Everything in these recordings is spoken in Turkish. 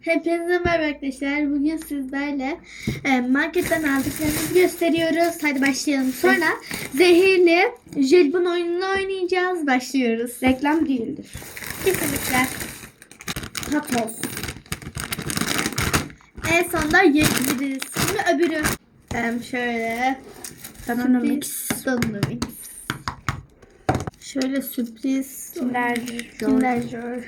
Hepinize merhaba arkadaşlar. Bugün sizlerle e, marketten aldıklarımızı gösteriyoruz. Hadi başlayalım. Sonra zehirli jelibon oyununu oynayacağız. Başlıyoruz. Reklam değildir. Kesinlikle. Tatos. En sonunda yiyebiliriz. Şimdi öbürü. Em, şöyle. Banana sürpriz mix. Banana mix. Şöyle sürpriz. Kinder Kinder Joy.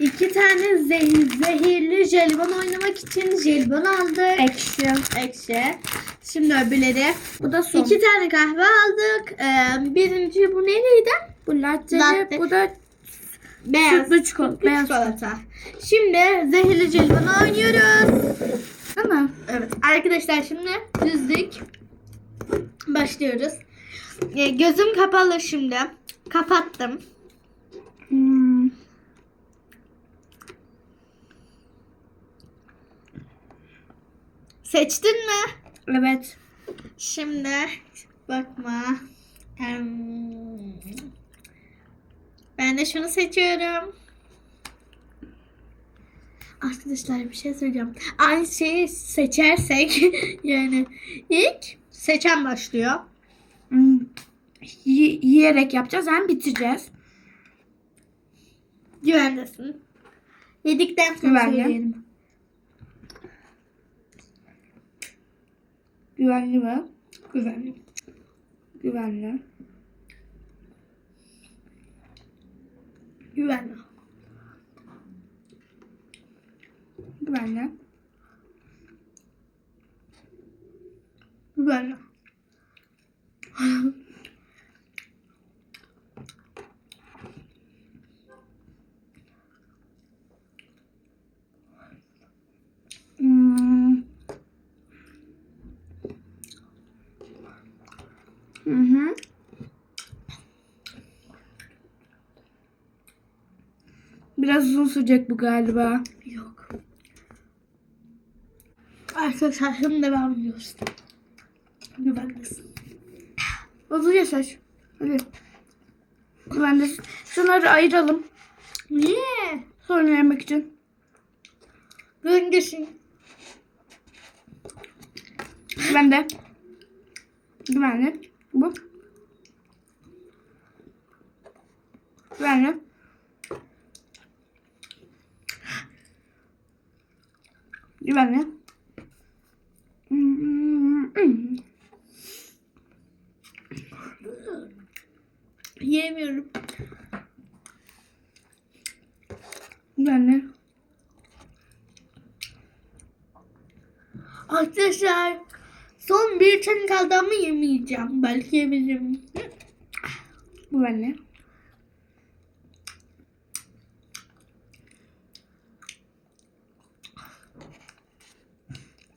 İki tane zehir, zehirli jelibon oynamak için jelibon aldık. Ekşi. Ekşi. Şimdi öbürleri. Bu da son. İki tane kahve aldık. Ee, birinci bu neydi? bu latte. Latte. Bu da Beyaz. Sütlü çikolata, Sütlü beyaz çikolata. Şimdi zehirli jelibon oynuyoruz. değil mi? Evet. Arkadaşlar şimdi düzlük. Başlıyoruz. Ee, gözüm kapalı şimdi. Kapattım. Hmm. Seçtin mi? Evet. Şimdi bakma. Ben de şunu seçiyorum. Arkadaşlar bir şey söyleyeceğim. Aynı şeyi seçersek yani ilk seçen başlıyor. Hmm. Yi- yiyerek yapacağız. Hem bitireceğiz. Güvendesin. Yedikten sonra Güvende. söyleyelim. Güvenli mi? Güvenli. Güvenli. Güvenli. Güvenli. Güvenli. Hmm. Hı hı. Biraz uzun sürecek bu galiba. Yok. Arkadaşlar şimdi devam ediyoruz. Güvendesin. Hızlıca seç. Hadi. Ben de şunları ayıralım. Niye? Sonra yemek için. Güvendesin. Ben de. Güvenli. Bu. Güvenli. Güvenli. Yiyemiyorum. Güvenli. Arkadaşlar son bir tane kaldı ama yemeyeceğim. Belki yebilirim. Güvenli.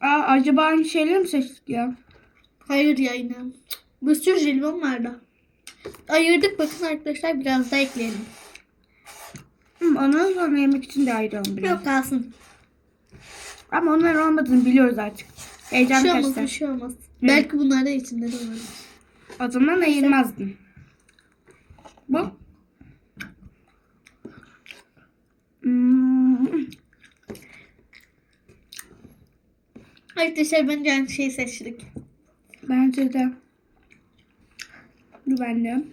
Aa, acaba aynı şeyleri mi seçtik ya? Hayır ya yine. Bir sürü jelibon vardı. Ayırdık bakın arkadaşlar biraz daha ekleyelim. Hı, Ondan sonra yemek için de ayıralım biraz. Yok kalsın. Ama onlar olmadığını biliyoruz artık. Bir Heyecan şey olmaz bir kaçtı. şey olmaz. Belki bunlar da de olabilir. O zaman ayırmazdın. Bu. Hmm. Arkadaşlar bence aynı şeyi seçtik. Bence de. Güvenli.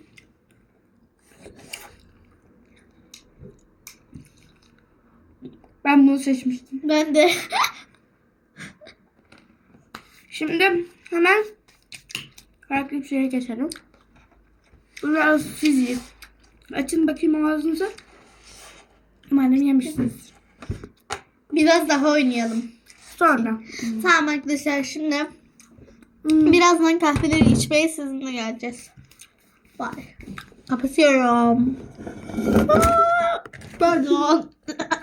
Ben bunu seçmiştim. Ben de. Şimdi hemen farklı bir şeye geçelim. Biraz siz yiyin. Açın bakayım ağzınıza. Umarım yemişsiniz. Biraz daha oynayalım. Sonra. Tamam arkadaşlar şimdi Hmm. birazdan kahveleri içmeye sizinle geleceğiz. Bye. Kapatıyorum. Pardon.